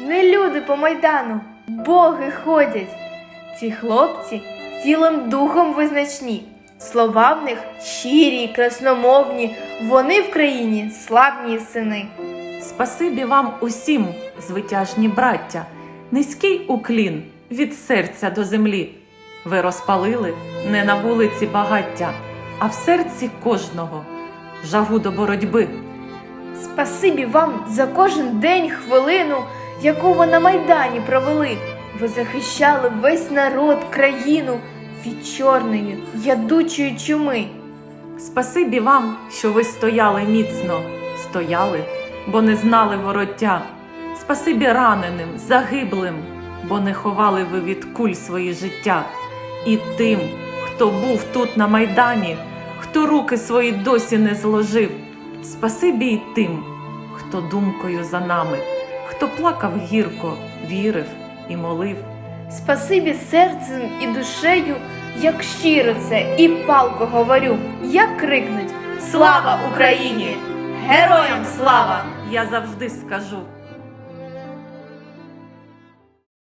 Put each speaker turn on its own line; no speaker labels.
Не люди по майдану, боги ходять. Ці хлопці тілом духом визначні. Слова в них щирі, красномовні, вони в країні славні сини.
Спасибі вам усім, звитяжні браття, низький уклін від серця до землі. Ви розпалили не на вулиці багаття, а в серці кожного жагу до боротьби.
Спасибі вам за кожен день, хвилину, яку ви на майдані провели. Ви захищали весь народ, країну від чорної, ядучої чуми.
Спасибі вам, що ви стояли міцно, стояли, бо не знали вороття. Спасибі раненим, загиблим, бо не ховали ви від куль свої життя. І тим, хто був тут на майдані, хто руки свої досі не зложив. Спасибі й тим, хто думкою за нами, хто плакав гірко, вірив і молив.
Спасибі серцем і душею, як щиро це і палко говорю, як крикнуть Слава Україні! Героям слава!
Я завжди скажу